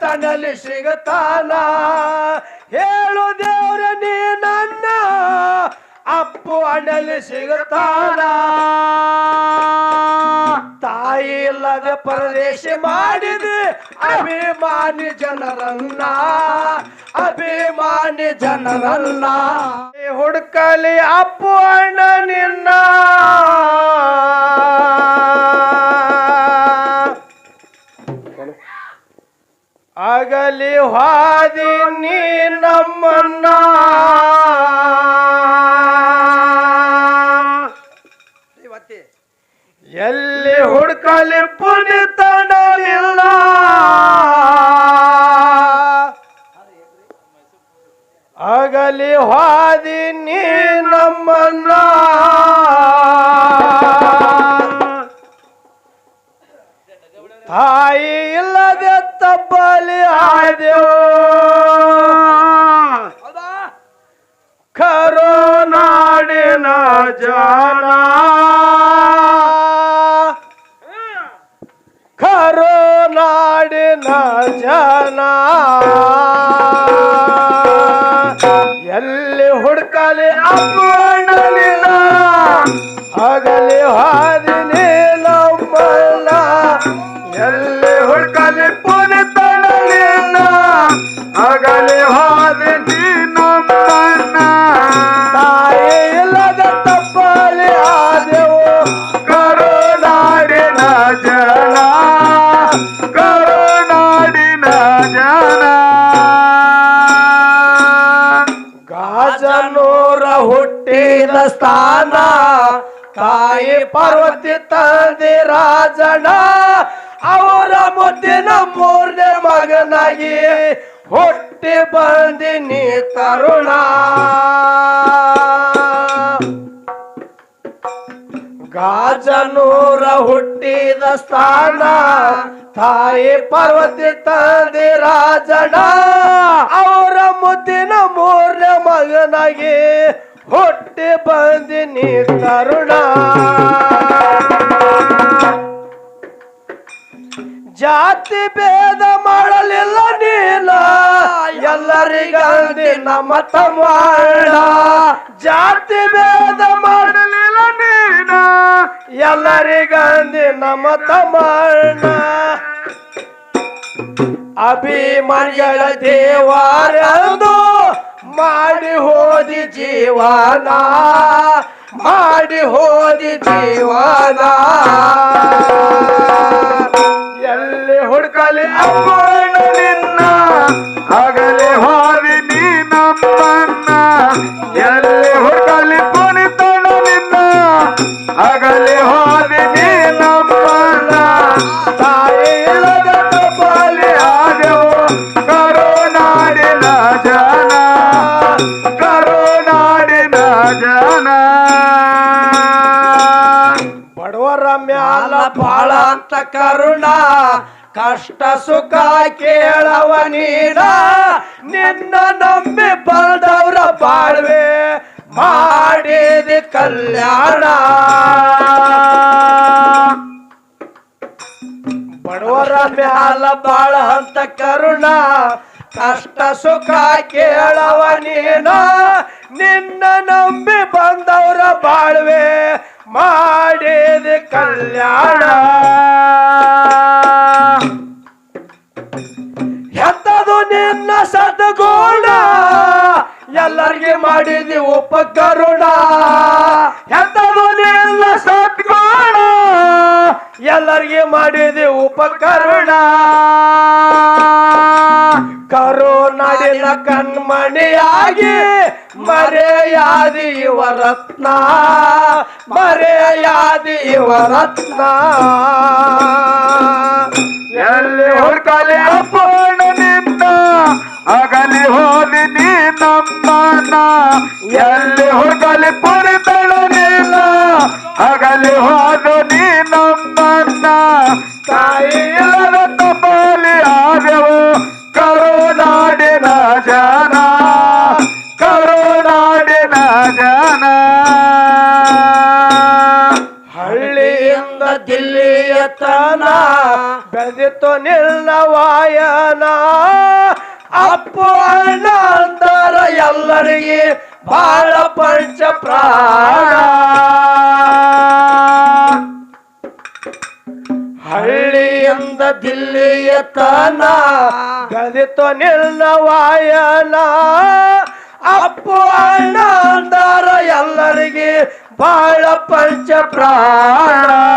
ತನಲಿ ಸಿಗತಾನ ಹೇಳು ದೇವ್ರ, ನೀ ನನ್ನ ಅಪ್ಪು ಅಣ್ಣಲಿ ಸಿಗತಾನ ತಾಯಿ ಇಲ್ಲದ ಪರದೇಶ ಮಾಡಿದೆ ಅಭಿಮಾನಿ ಜನರನ್ನ ಅಭಿಮಾನಿ ಜನರನ್ನ. ಹುಡುಕಲಿ ಅಪ್ಪು ಅಣ್ಣ ನಿನ್ನ. ಆಗಲಿ ಹಾದಿ ನೀ ನಮ್ಮನ್ನ. ಎಲ್ಲಿ ಹುಡ್ಕಲಿ ಪುನಿತನಲಿಲ್ಲ ಆಗಲಿ ಹಾದಿ ನೀ ನಮ್ಮನ್ನ. ತಾಯಿ ಇಲ್ಲದೆ ತಬ್ಬಲಿ ಆದೆವು ಕರೋನಾಡಿನ ಜನ. ಕರೋನಾಡಿನ ಜನ. ಎಲ್ಲಿ ಹುಡ್ಕಲಿ ಅಪ್ಪಣಲಿಲ್ಲ ಆಗಲಿ ಹಾದಿನಿ ಸ್ಥಾನ ತಾಯಿ ಪಾರ್ವತಿ ತಂದೆ ರಾಜಣ ಅವರ ಮುದ್ದಿನ ಮೂರನೇ ಮಗನಾಗಿ ಹುಟ್ಟಿ ಬಂದಿನಿ ತರುಣ. ಗಾಜನೂರ ಹುಟ್ಟಿದ ಸ್ಥಾನ ತಾಯಿ ಪಾರ್ವತಿ ತಂದೆ ರಾಜನ, ಅವರ ಮುದ್ದಿನ ಮೂರನೇ ಮಗನಾಗಿ ಹುಟ್ಟಿ ಬಂದಿನಿ ತರುಣ ಜಾತಿ ಭೇದ ಮಾಡಲಿಲ್ಲ ನೀಲ. ಎಲ್ಲರಿಗಂದಿ ನಮ್ಮ ತಮ್ಮ ಜಾತಿ ಭೇದ ಮಾಡಲಿಲ್ಲ ನೀನ ಎಲ್ಲರಿಗಂದಿ ನಮ್ಮ ತಮ್ಮ ಅಭಿಮಾನಿಗಳ ದೇವಾರಂದು ಮಾಡಿ ಹೋದಿ ಜೀವನ ಮಾಡಿ ಹೋದಿ ಜೀವನ. ಎಲ್ಲಿ ಹುಡ್ಕಲಿ ಅಂತ ಕರುಣ, ಕಷ್ಟ ಸುಖ ಕೇಳವ ನೀನ ನಿನ್ನ ನಂಬಿ ಬಂದವರ ಬಾಳ್ವೆ ಮಾಡಿದ ಕಲ್ಯಾಣ. ಬಡವರ ಮ್ಯಾಲ ಬಾಳ ಅಂತ ಕರುಣ, ಕಷ್ಟ ಸುಖ ಕೇಳವ ನೀನ ನಿನ್ನ ನಂಬಿ ಬಂದವರ ಬಾಳ್ವೆ ಮಾಡಿದ ಕಲ್ಯಾಣ. ಹೆತ್ತದು ನಿನ್ನ ಸದ್ಗುಣ? ಎಲ್ಲರಿಗೆ ಮಾಡಿದಿ ಉಪಕರುಣ ಹೆತ್ತದು ನಿನ್ನ ಸದ್ಗುಣ? ಎಲ್ಲರಿಗೆ ಮಾಡಿದಿ ಉಪಕರುಣ ಕರುನಾಡಿನ ಕಣ್ಮಣಿಯಾಗಿ ಮರೆಯಾದಿ ಇವ ರತ್ನ. ಮರೆಯಾದಿ ಇವ ರತ್ನ. ಎಲ್ಲಿ ಹುಡುಕಲಿ ಅಪ್ಪಣ ನಿನ್ನ ಅಗಲಿ ಹೋಲಿ ನೀ ಎಲ್ಲಿ ಹುಡುಕಲಿ ಪುರಿತಳು ನೀನ ಅಗಲಿ ಹೋದು ನೀ ತಾಯಿ ತನ ಬೆಳೆದಿತ್ತು ನಿನ್ನ ವಾಯನ. ಅಪ್ಪು ಅಣ್ಣ ಎಲ್ಲರಿಗೆ ಬಾಳ ಪಂಚ ಪ್ರಾಣ. ಹಳ್ಳಿಯಿಂದ ದಿಲ್ಲಿಯ ತನ ಬೆಳೆದಿತ್ತು ನಿನ್ನ ವಾಯನ. ಅಪ್ಪು ಅಣ್ಣ ಎಲ್ಲರಿಗೆ ಬಾಳ ಪಂಚ ಪ್ರಾಣ.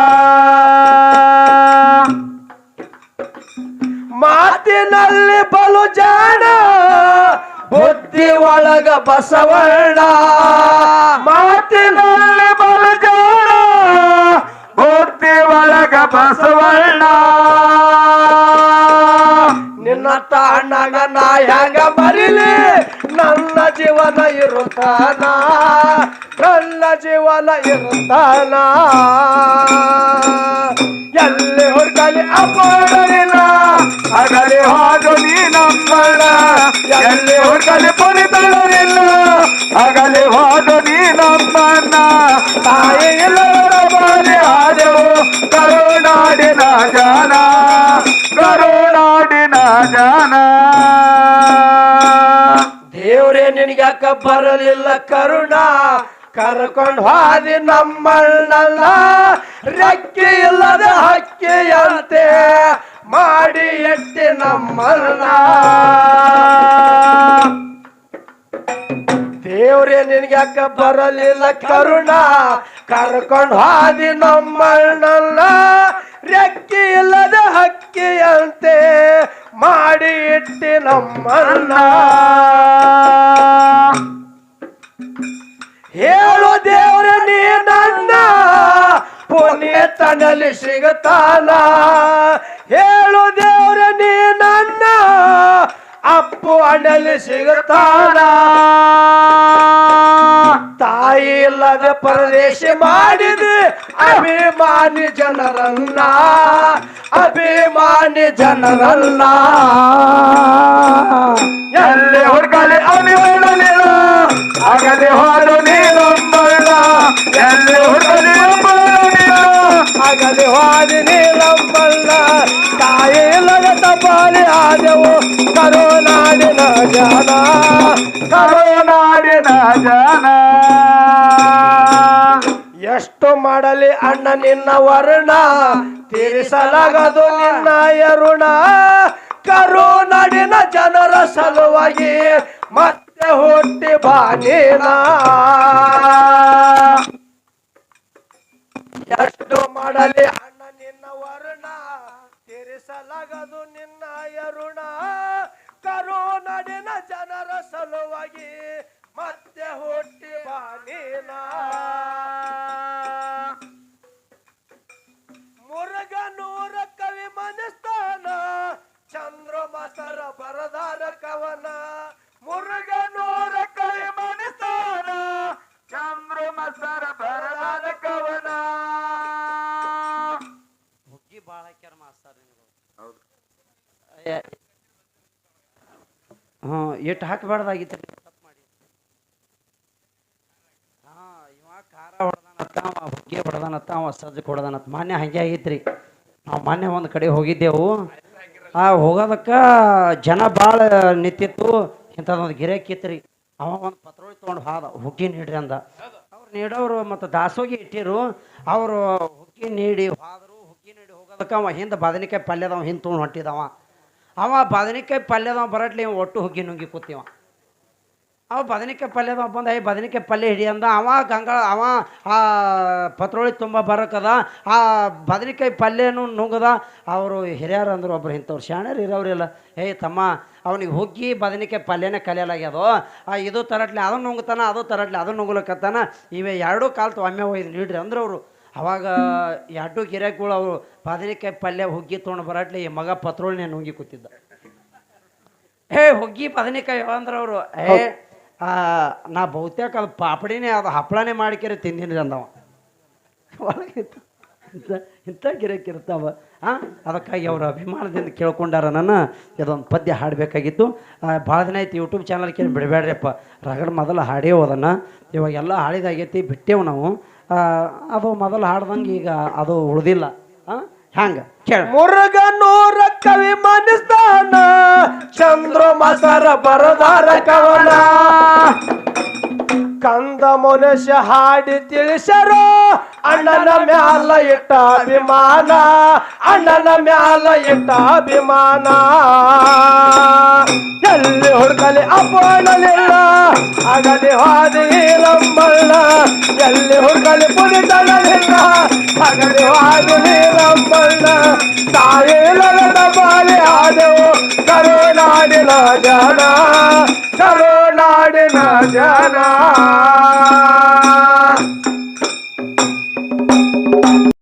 ಒಳಗ ಬಸವಣ್ಣ. ಮಾತಿನಲ್ಲಿ ಬಲು ಮೂರ್ತಿ ಒಳಗ ಬಸವಣ್ಣ. ನಿನ್ನ ತಾಣಗ ನಾ ಹೆಂಗ ಮರಿಲಿ? ನನ್ನ ಜೀವನ ಇರುತ್ತಾನ. ನನ್ನ ಜೀವನ ಇರುತ್ತಾನ. ಎಲ್ಲಿ ಹುಡ್ಕಲಿ ಅಪ್ಪಳಿಲ್ಲ ಎಲ್ಲಿ ಹೊಟ್ಟಲ್ಲಿ ಪುರಿತಳಿಲ್ಲ ಅಗಲಿ ಹೋದ ನೀ ನಮ್ಮಣ್ಣ ತಾಯಿ ಇಲ್ಲವರ ಬಾಲಿ ಆದೆವು ಕರುಣಾಡಿನ ಜನ ಕರುಣಾಡಿನ ಜನ. ದೇವ್ರೇ ನಿನಗ್ಯಾಕ ಬರಲಿಲ್ಲ ಕರುಣ? ಕರ್ಕೊಂಡು ಹಾದಿ ನಮ್ಮಣ್ಣಲ್ಲ ರೆಕ್ಕೆ ಇಲ್ಲದ ಹಕ್ಕಿಯಂತೆ. ಮಾಡಿ ಎಟ್ಟಿ ದೇವ್ರೆ ದೇವ್ರೇ ನಿನಗ್ಯಾಕ ಬರಲಿಲ್ಲ ಕರುಣ? ಕರ್ಕೊಂಡು ಹಾದಿ ನಮ್ಮಣ್ಣಲ್ಲ ರೆಕ್ಕಿ ಇಲ್ಲದ ಹಕ್ಕಿಯಂತೆ ಮಾಡಿ ಇಟ್ಟಿ ನಮ್ಮಣ್ಣ. ಹೇಳು ನನ್ನ ಪುನೀತನಲ್ಲಿ ಸಿಗತಾನ? ಹೇಳು ದೇವ್ರ, ನೀ ನನ್ನ ಅಪ್ಪು ಅಣ್ಣಲಿ ಸಿಗತಾನ? ತಾಯಿ ಇಲ್ಲದ ಪರದೇಶ ಮಾಡಿದೆ ಅಭಿಮಾನಿ ಜನರನ್ನ ಅಭಿಮಾನಿ ಜನರನ್ನ. ಎಲ್ಲಿ ಹುಡುಗಲಿ ಅಭಿಮಾನ ಆಗಲಿ ಹೋದು ಇಲ್ಲದ ತಪಾಲಿ ಆದೆವು ಕರುನಾಡಿನ ಜನ ಕರುನಾಡಿನ ಜನ. ಎಷ್ಟು ಮಾಡಲಿ ಅಣ್ಣ ನಿನ್ನ ವರ್ಣ, ತೀರಿಸಲಾಗದು ನಿನ್ನ ಯರುಣ. ಕರುನಾಡಿನ ಜನರ ಸಲುವಾಗಿ ಮತ್ತೆ ಹುಟ್ಟಿ ಬಾನಿನ ಎಷ್ಟು ಮಾಡಲಿ ಅಣ್ಣ ತೀರಿಸಲಾಗದು ನಿನ್ನ ಯರುಣ. ಕರುನಾಡಿನ ಜನರ ಸಲುವಾಗಿ ಮತ್ತೆ ಹುಟ್ಟಿ ಬಾನಿನ ಮುರುಗನೂರ ಕವಿ ಮನಸ್ತಾನ ಚಂದ್ರಮಸರ ಬರದಾರ ಕವನ. ಮುರುಗನೂರ ಹ್ಞೂ ಇಟ್ಟು ಹಾಕಬಾರ್ದಾಗಿತ್ತು? ತಪ್ಪು ಮಾಡಿ ಹಾಂ, ಇವ ಖಾರ ಹೊಡೆದಾನತ್ತ ಅವ ಹುಗ್ಗಿ ಹೊಡೆದಾನತ್ತ ಅವ ಸಜ್ಜಕ್ಕೆ ಹೊಡೆದಾನತ್ತ ಮಾನ್ಯ ಹಾಗೆ ಆಗೈತ್ರಿ. ನಾವು ಮಾನ್ಯ ಒಂದು ಕಡೆ ಹೋಗಿದ್ದೆವು. ಆ, ಹೋಗೋದಕ್ಕೆ ಜನ ಭಾಳ ನಿಂತಿತ್ತು. ಇಂಥದ್ದೊಂದು ಗಿರಾಕಿತ್ರಿ ಅವ ಒಂದು ಪತ್ರೋಳಿ ತೊಗೊಂಡು ಹಾದ ಹುಗ್ಗಿ ನೀಡ್ರಿ ಅಂದ. ಅವ್ರು ನೀಡೋರು ಮತ್ತು ದಾಸೋಗಿ ಇಟ್ಟಿರು. ಅವರು ಹುಗ್ಗಿ ನೀಡಿ ಹಾದರು ಹುಗ್ಗಿ ನೀಡಿ ಹೋಗೋದಕ್ಕೆ ಅವ ಹಿಂದೆ ಬದನೆಕಾಯಿ ಪಲ್ಯದವ, ಹಿಂದೆ ತೊಗೊಂಡು ಹೊಂಟಿದವ. ಅವ ಬದನೆಕಾಯಿ ಪಲ್ಯದವ ಬರಟ್ಲಿ ಒಟ್ಟು ಹುಗ್ಗಿ ನುಂಗಿ ಕೂತಿವ. ಅವ ಬದನೆಕಾಯಿ ಪಲ್ಯದವ ಬಂದ, ಏ ಬದನೆಕಾಯಿ ಪಲ್ಯ ಹಿಡಿ ಅಂದ, ಅವ ಗಂಗಾಳ, ಅವ, ಆ, ಪತ್ರೋಳಿ ತುಂಬ ಬರಕದ, ಆ ಬದನೆಕಾಯಿ ಪಲ್ಯನೂ ನುಂಗದ. ಅವರು ಹಿರಿಯರು ಅಂದ್ರು ಒಬ್ರು ಇಂಥವ್ರು, ಶಾಣ್ಯರು ಇರೋರಿಲ್ಲ ಏಯ್ ತಮ್ಮ, ಅವನಿಗೆ ಹುಗ್ಗಿ ಬದನೆಕಾಯಿ ಪಲ್ಯನೇ ಕಲಿಯಲಾಗ್ಯದು? ಆ, ಇದು ತರಟ್ಲಿ ಅದನ್ನು ನುಂಗ್ತಾನೆ, ಅದು ತರಟ್ಲಿ ಅದನ್ನು ನುಂಗ್ಲಕತ್ತಾನ. ಇವೆ ಎರಡೂ ಕಾಲ್ತು ಒಮ್ಮೆ ಒಯ್ದು ನೀಡ್ರಿ ಅಂದ್ರೆ ಅವರು. ಅವಾಗ ಎರಡು ಗಿರಾಕಿಗಳು ಅವರು ಪಾದರಿಕಾಯಿ ಪಲ್ಯ ಹುಗ್ಗಿ ತೊಗೊಂಡು ಬರಟ್ಲಿ ಈ ಮಗ ಪತ್ರೋಳಿನೇ ನುಂಗಿ ಕೂತಿದ್ದ. ಏ ಹುಗ್ಗಿ ಬದನೆಕಾಯಿ ಅಂದ್ರೆ ಅವರು ಏ ನಾ ಬಹುತೇಕ ಅದು ಪಾಪಡಿನೇ ಅದು ಹಪ್ಪಳನೇ ಮಾಡ್ಕೆರೆ ತಿಂದಿನಿ ಅಂದವ. ಒಳಗಿತ್ತು ಇಂಥ ಇಂಥ ಗಿರಕ್ಕೆ ಇರ್ತಾವ ಹಾಂ ಅದಕ್ಕಾಗಿ ಅವರ ಅಭಿಮಾನದಿಂದ ಕೇಳ್ಕೊಂಡಾರ ನನ್ನ ಇದೊಂದು ಪದ್ಯ ಹಾಡಬೇಕಾಗಿತ್ತು. ಭಾಳ ದಿನ ಆಯ್ತು ಯೂಟ್ಯೂಬ್ ಚಾನಲ್ ಕೇಳಿ ಬಿಡಬೇಡ್ರಿಯಪ್ಪ. ರಗಡ್ ಮೊದಲು ಹಾಡೇವು ಇವಾಗ ಇವಾಗೆಲ್ಲ ಹಾಡಿದಾಗೈತಿ ಬಿಟ್ಟೇವು ನಾವು. ಅದು ಮೊದಲು ಹಾಡ್ದಂಗೆ ಈಗ ಅದು ಉಳ್ದಿಲ್ಲ. ಹಂಗ ಮುರುಗನೂರ ಕವಿ ಮನಸ್ತಾನ, ಚಂದ್ರ ಮಸರ ಬರದಾರ ಕವನ. ಕಂದ ಮನುಷ್ಯ ಹಾಡಿ ತಿಳಿಸರೋ ಅಣ್ಣನ ಮ್ಯಾಲ ಇಟ್ಟ ಅಭಿಮಾನ, ಅಣ್ಣನ ಮ್ಯಾಲ ಇಟ್ಟ ಅಭಿಮಾನ. ಎಲ್ಲಿ ಹುಡುಕಲಿ ಅಪ್ಪಣಲಿಲ್ಲ, ಅಗಲಿ ಹಾದಿ ರಂಬಣ್ಣ ಎಲ್ಲಿ ಹುಡುಕಲಿ ಪುರಿತನಲಿಲ್ಲ ಅಗಲಿ ಹಾದಿ ರಂಬಣ್ಣ ತಾಯಿ ಬಾಲಿ ಆದೆವು ಕರುನಾಡಿನ ಜನ ಕರುನಾಡಿನ ಜನ.